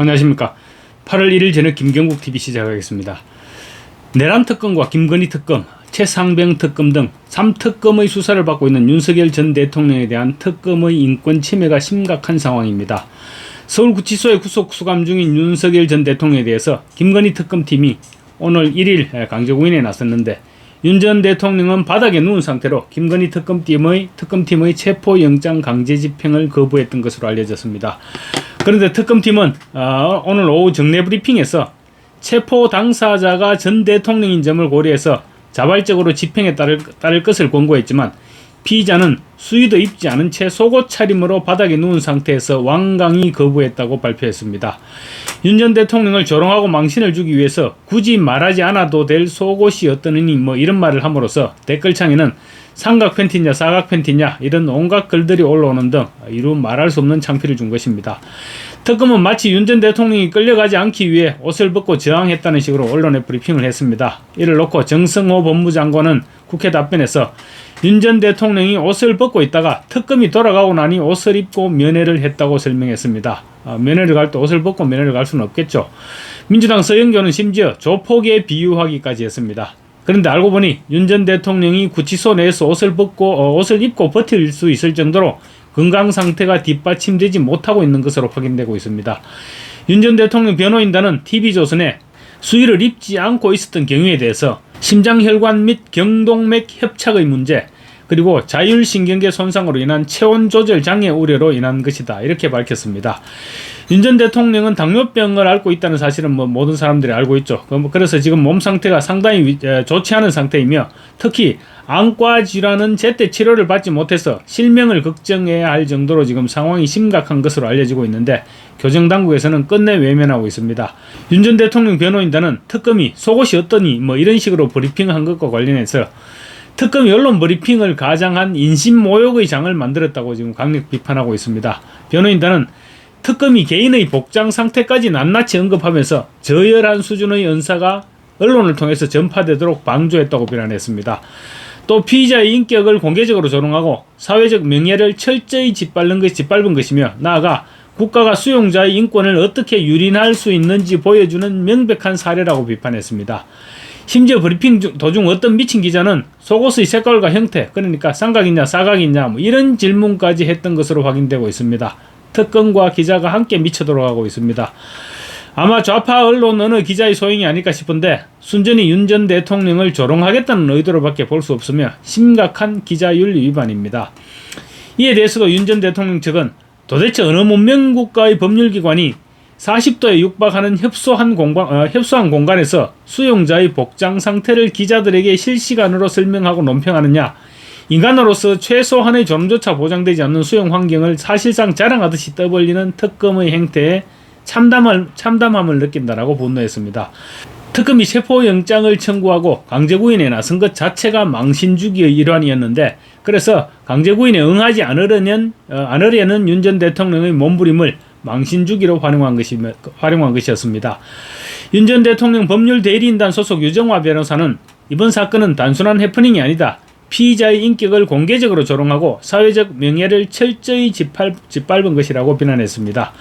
안녕하십니까. 8월 1일 저녁 김경국 TV 시작하겠습니다. 내란 특검과 김건희 특검, 최상병 특검 등 3특검의 수사를 받고 있는 윤석열 전 대통령에 대한 특검의 인권 침해가 심각한 상황입니다. 서울구치소에 구속 수감 중인 윤석열 전 대통령에 대해서 김건희 특검팀이 오늘 1일 강제구인에 나섰는데 윤 전 대통령은 바닥에 누운 상태로 김건희 특검팀의 특검팀의 체포영장 강제 집행을 거부했던 것으로 알려졌습니다. 그런데 특검팀은 어, 오늘 오후 정례 브리핑에서 체포 당사자가 전 대통령인 점을 고려해서 자발적으로 집행에 따를, 따를 것을 권고했지만 피의자는 수의도 입지 않은 채 속옷 차림으로 바닥에 누운 상태에서 완강히 거부했다고 발표했습니다. 윤 전 대통령을 조롱하고 망신을 주기 위해서 굳이 말하지 않아도 될 속옷이었더니 뭐 이런 말을 함으로써 댓글창에는 삼각 팬티냐 사각 팬티냐 이런 온갖 글들이 올라오는 등 이루 말할 수 없는 창피를 준 것입니다. 특검은 마치 윤 전 대통령이 끌려가지 않기 위해 옷을 벗고 저항했다는 식으로 언론에 브리핑을 했습니다. 이를 놓고 정성호 법무장관은 국회 답변에서 윤 전 대통령이 옷을 벗고 있다가 특검이 돌아가고 나니 옷을 입고 면회를 했다고 설명했습니다. 아, 면회를 갈 때 옷을 벗고 면회를 갈 수는 없겠죠. 민주당 서영교는 심지어 조폭에 비유하기까지 했습니다. 그런데 알고 보니 윤 전 대통령이 구치소 내에서 옷을 벗고 어, 옷을 입고 버틸 수 있을 정도로 건강 상태가 뒷받침되지 못하고 있는 것으로 확인되고 있습니다. 윤 전 대통령 변호인단은 TV조선에 수의를 입지 않고 있었던 경우에 대해서 심장혈관 및 경동맥 협착의 문제 그리고 자율신경계 손상으로 인한 체온 조절 장애 우려로 인한 것이다. 이렇게 밝혔습니다. 윤 전 대통령은 당뇨병을 앓고 있다는 사실은 뭐 모든 사람들이 알고 있죠. 그래서 지금 몸 상태가 상당히 좋지 않은 상태이며 특히 안과 질환은 제때 치료를 받지 못해서 실명을 걱정해야 할 정도로 지금 상황이 심각한 것으로 알려지고 있는데 교정 당국에서는 끝내 외면하고 있습니다. 윤 전 대통령 변호인단은 특검이 속옷이 어떠니 뭐 이런 식으로 브리핑한 것과 관련해서 특검이 언론 브리핑을 가장한 인신모욕의 장을 만들었다고 지금 강력 비판하고 있습니다. 변호인단은 특검이 개인의 복장 상태까지 낱낱이 언급하면서 저열한 수준의 언사가 언론을 통해서 전파되도록 방조했다고 비난했습니다. 또 피의자의 인격을 공개적으로 조롱하고 사회적 명예를 철저히 짓밟는 것, 짓밟은 것이며 나아가 국가가 수용자의 인권을 어떻게 유린할 수 있는지 보여주는 명백한 사례라고 비판했습니다. 심지어 브리핑 도중 어떤 미친 기자는 속옷의 색깔과 형태, 그러니까 삼각이냐 사각이냐 뭐 이런 질문까지 했던 것으로 확인되고 있습니다. 특검과 기자가 함께 미쳐 돌아가고 있습니다. 아마 좌파 언론 어느 기자의 소행이 아닐까 싶은데 순전히 윤 전 대통령을 조롱하겠다는 의도로밖에 볼 수 없으며 심각한 기자윤리 위반입니다. 이에 대해서도 윤 전 대통령 측은 도대체 어느 문명 국가의 법률기관이 40도에 육박하는 협소한 공간, 어, 협소한 공간에서 수용자의 복장 상태를 기자들에게 실시간으로 설명하고 논평하느냐, 인간으로서 최소한의 존조차 보장되지 않는 수용 환경을 사실상 자랑하듯이 떠벌리는 특검의 행태에 참담을, 참담함을 느낀다라고 분노했습니다. 특검이 체포영장을 청구하고 강제구인에 나선 것 자체가 망신주기의 일환이었는데 그래서 강제구인에 응하지 않으려는, 어, 않으려는 윤 전 대통령의 몸부림을 망신주기로 활용한 것이 활용한 것이었습니다. 윤 전 대통령 법률 대리인단 소속 유정화 변호사는 이번 사건은 단순한 해프닝이 아니다. 피의자의 인격을 공개적으로 조롱하고 사회적 명예를 철저히 짓밟, 짓밟 은 것이라고 비난했습니다.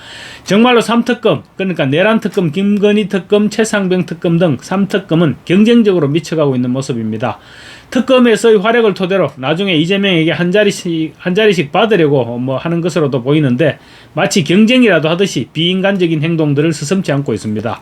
정말로 3특검, 그러니까 내란특검, 김건희 특검, 최상병 특검 등 3특검은 경쟁적으로 미쳐가고 있는 모습입니다. 특검에서의 활약을 토대로 나중에 이재명에게 한 자리씩, 한 자리씩 받으려고 뭐 하는 것으로도 보이는데 마치 경쟁이라도 하듯이 비인간적인 행동들을 스슴지 않고 있습니다.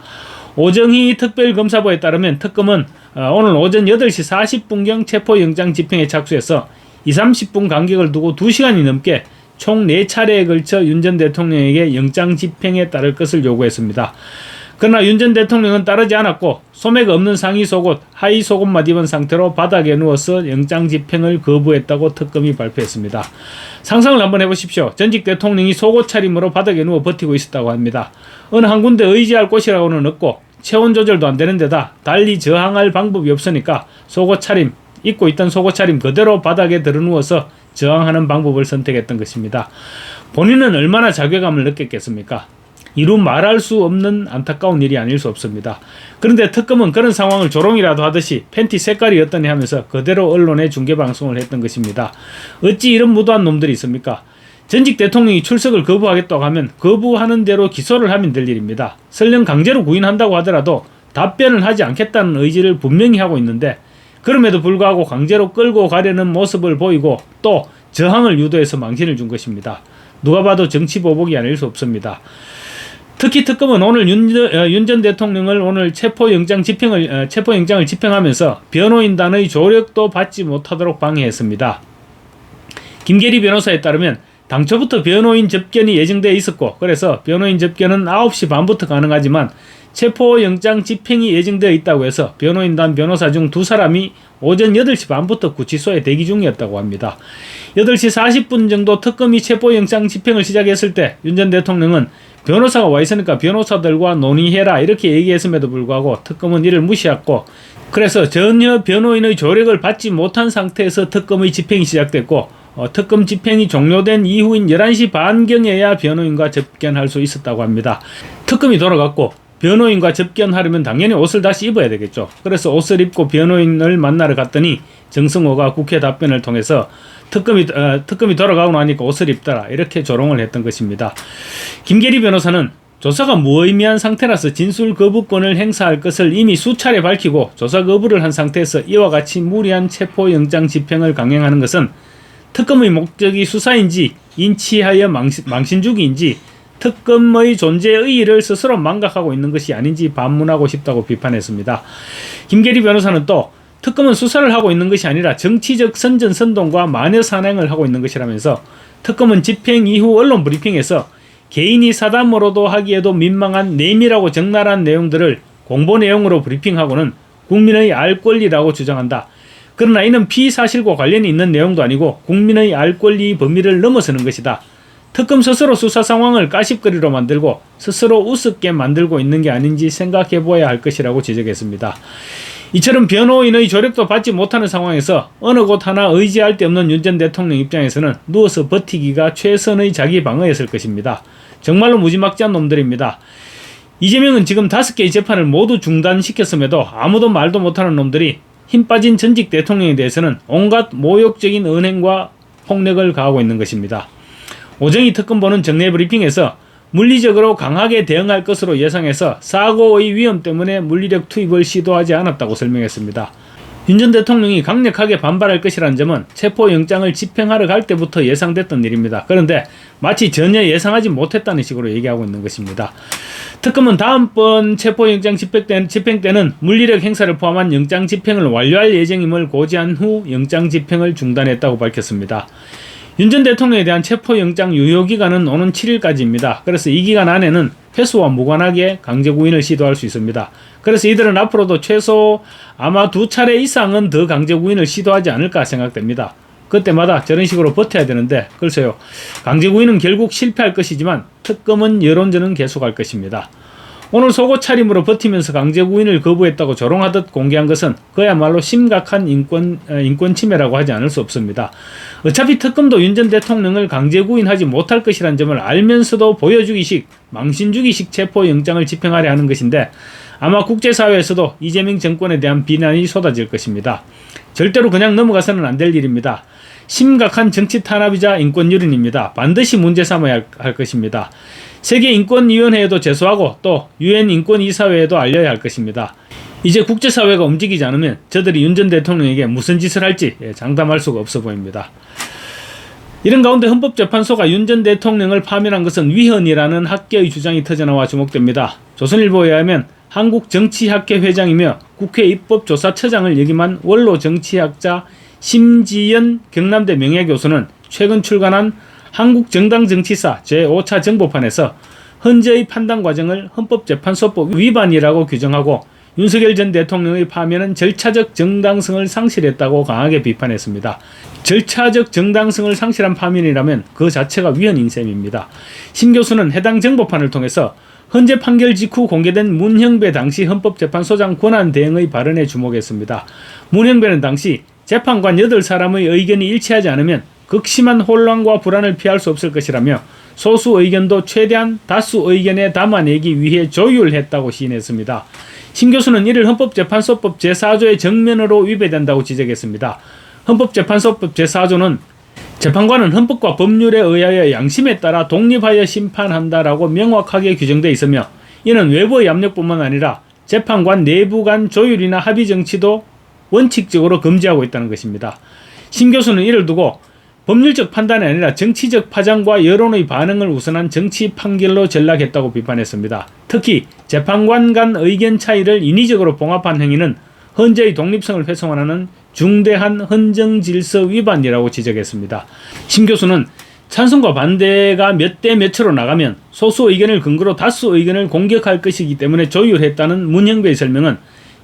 오정희 특별검사부에 따르면 특검은 어, 오늘 오전 8시 40분경 체포영장 집행에 착수해서 2, 30분 간격을 두고 2시간이 넘게 총 4차례에 걸쳐 윤 전 대통령에게 영장 집행에 따를 것을 요구했습니다. 그러나 윤 전 대통령은 따르지 않았고 소매가 없는 상의 속옷, 하의 속옷만 입은 상태로 바닥에 누워서 영장 집행을 거부했다고 특검이 발표했습니다. 상상을 한번 해보십시오. 전직 대통령이 속옷 차림으로 바닥에 누워 버티고 있었다고 합니다. 어느 한 군데 의지할 곳이라고는 없고 체온 조절도 안 되는 데다 달리 저항할 방법이 없으니까 속옷 차림, 입고 있던 속옷 차림 그대로 바닥에 들어 누워서 저항하는 방법을 선택했던 것입니다. 본인은 얼마나 자괴감을 느꼈겠습니까? 이루 말할 수 없는 안타까운 일이 아닐 수 없습니다. 그런데 특검은 그런 상황을 조롱이라도 하듯이 팬티 색깔이 어떠니 하면서 그대로 언론에 중계방송을 했던 것입니다. 어찌 이런 무도한 놈들이 있습니까? 전직 대통령이 출석을 거부하겠다고 하면 거부하는 대로 기소를 하면 될 일입니다. 설령 강제로 구인한다고 하더라도 답변을 하지 않겠다는 의지를 분명히 하고 있는데 그럼에도 불구하고 강제로 끌고 가려는 모습을 보이고 또 저항을 유도해서 망신을 준 것입니다. 누가 봐도 정치 보복이 아닐 수 없습니다. 특히 특검은 오늘 윤 전 대통령을 오늘 체포영장 집행을 어, 체포영장을 집행하면서 변호인단의 조력도 받지 못하도록 방해했습니다. 김계리 변호사에 따르면 당초부터 변호인 접견이 예정되어 있었고 그래서 변호인 접견은 9시 반부터 가능하지만 체포영장 집행이 예정되어 있다고 해서 변호인단 변호사 중 두 사람이 오전 8시 반부터 구치소에 대기 중이었다고 합니다. 8시 40분 정도 특검이 체포영장 집행을 시작했을 때 윤 전 대통령은 변호사가 와 있으니까 변호사들과 논의해라 이렇게 얘기했음에도 불구하고 특검은 이를 무시했고 그래서 전혀 변호인의 조력을 받지 못한 상태에서 특검의 집행이 시작됐고 어, 특검 집행이 종료된 이후인 11시 반경에야 변호인과 접견할 수 있었다고 합니다. 특검이 돌아갔고 변호인과 접견하려면 당연히 옷을 다시 입어야 되겠죠. 그래서 옷을 입고 변호인을 만나러 갔더니 정승호가 국회 답변을 통해서 특검이 어, 특검이 돌아가고 나니까 옷을 입더라 이렇게 조롱을 했던 것입니다. 김계리 변호사는 조사가 무의미한 상태라서 진술 거부권을 행사할 것을 이미 수차례 밝히고 조사 거부를 한 상태에서 이와 같이 무리한 체포 영장 집행을 강행하는 것은 특검의 목적이 수사인지 인치하여 망신, 망신 주기인지 특검의 존재의 의의를 스스로 망각하고 있는 것이 아닌지 반문하고 싶다고 비판했습니다. 김계리 변호사는 또 특검은 수사를 하고 있는 것이 아니라 정치적 선전 선동과 마녀 사냥을 하고 있는 것이라면서 특검은 집행 이후 언론 브리핑에서 개인이 사담으로도 하기에도 민망한 내밀하고 적나라한 내용들을 공보 내용으로 브리핑하고는 국민의 알 권리라고 주장한다. 그러나 이는 피사실과 관련이 있는 내용도 아니고 국민의 알 권리 범위를 넘어서는 것이다. 특검 스스로 수사 상황을 까십거리로 만들고 스스로 우습게 만들고 있는 게 아닌지 생각해 보아야 할 것이라고 지적했습니다. 이처럼 변호인의 조력도 받지 못하는 상황에서 어느 곳 하나 의지할 데 없는 윤 전 대통령 입장에서는 누워서 버티기가 최선의 자기 방어였을 것입니다. 정말로 무지막지한 놈들입니다. 이재명은 지금 다섯 개의 재판을 모두 중단시켰음에도 아무도 말도 못하는 놈들이 힘 빠진 전직 대통령에 대해서는 온갖 모욕적인 은행과 폭력을 가하고 있는 것입니다. 오정희 특검보는 정례 브리핑에서 물리적으로 강하게 대응할 것으로 예상해서 사고의 위험 때문에 물리력 투입을 시도하지 않았다고 설명했습니다. 윤 전 대통령이 강력하게 반발할 것이라는 점은 체포영장을 집행하러 갈 때부터 예상됐던 일입니다. 그런데 마치 전혀 예상하지 못했다는 식으로 얘기하고 있는 것입니다. 특검은 다음번 체포영장 집행 때는 물리력 행사를 포함한 영장 집행을 완료할 예정임을 고지한 후 영장 집행을 중단했다고 밝혔습니다. 윤 전 대통령에 대한 체포영장 유효기간은 오는 7일까지입니다. 그래서 이 기간 안에는 회수와 무관하게 강제구인을 시도할 수 있습니다. 그래서 이들은 앞으로도 최소 아마 두 차례 이상은 더 강제구인을 시도하지 않을까 생각됩니다. 그때마다 저런 식으로 버텨야 되는데 글쎄요 강제구인은 결국 실패할 것이지만 특검은 여론전은 계속할 것입니다. 오늘 속옷 차림으로 버티면서 강제 구인을 거부했다고 조롱하듯 공개한 것은 그야말로 심각한 인권 어, 인권 침해라고 하지 않을 수 없습니다. 어차피 특검도 윤 전 대통령을 강제 구인하지 못할 것이란 점을 알면서도 보여주기식 망신주기식 체포 영장을 집행하려 하는 것인데 아마 국제사회에서도 이재명 정권에 대한 비난이 쏟아질 것입니다. 절대로 그냥 넘어가서는 안 될 일입니다. 심각한 정치 탄압이자 인권 유린입니다. 반드시 문제 삼아야 할 것입니다. 세계 인권위원회에도 제소하고 또 유엔 인권이사회에도 알려야 할 것입니다. 이제 국제사회가 움직이지 않으면 저들이 윤 전 대통령에게 무슨 짓을 할지 예, 장담할 수가 없어 보입니다. 이런 가운데 헌법재판소가 윤 전 대통령을 파면한 것은 위헌이라는 학계의 주장이 터져나와 주목됩니다. 조선일보에 의하면 한국정치학회 회장이며 국회 입법조사처장을 역임한 원로 정치학자 심지연 경남대 명예교수는 최근 출간한 한국 정당 정치사 제5차 정보판에서 헌재의 판단 과정을 헌법재판소법 위반이라고 규정하고 윤석열 전 대통령의 파면은 절차적 정당성을 상실했다고 강하게 비판했습니다. 절차적 정당성을 상실한 파면이라면 그 자체가 위헌인 셈입니다. 심 교수는 해당 정보판을 통해서 헌재 판결 직후 공개된 문형배 당시 헌법재판소장 권한 대행의 발언에 주목했습니다. 문형배는 당시 재판관 8사람의 의견이 일치하지 않으면 극심한 혼란과 불안을 피할 수 없을 것이라며 소수 의견도 최대한 다수 의견에 담아내기 위해 조율했다고 시인했습니다. 신 교수는 이를 헌법재판소법 제4조의 정면으로 위배된다고 지적했습니다. 헌법재판소법 제4조는 재판관은 헌법과 법률에 의하여 양심에 따라 독립하여 심판한다라고 명확하게 규정되어 있으며 이는 외부의 압력뿐만 아니라 재판관 내부 간 조율이나 합의 정치도 원칙적으로 금지하고 있다는 것입니다. 심 교수는 이를 두고 법률적 판단이 아니라 정치적 파장과 여론의 반응을 우선한 정치 판결로 전락했다고 비판했습니다. 특히 재판관 간 의견 차이를 인위적으로 봉합한 행위는 헌재의 독립성을 훼손하는 중대한 헌정 질서 위반이라고 지적했습니다. 심 교수는 찬성과 반대가 몇 대 몇으로 나가면 소수 의견을 근거로 다수 의견을 공격할 것이기 때문에 조율했다는 문형배의 설명은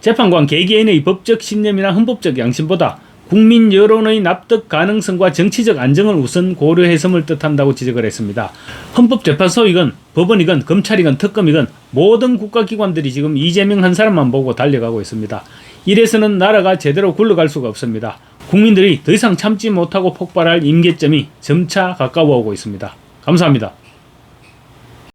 재판관 개개인의 법적 신념이나 헌법적 양심보다 국민 여론의 납득 가능성과 정치적 안정을 우선 고려해서을 뜻한다고 지적을 했습니다. 헌법재판소이건 법원이건 검찰이건 특검이건 모든 국가기관들이 지금 이재명 한 사람만 보고 달려가고 있습니다. 이래서는 나라가 제대로 굴러갈 수가 없습니다. 국민들이 더 이상 참지 못하고 폭발할 임계점이 점차 가까워오고 있습니다. 감사합니다.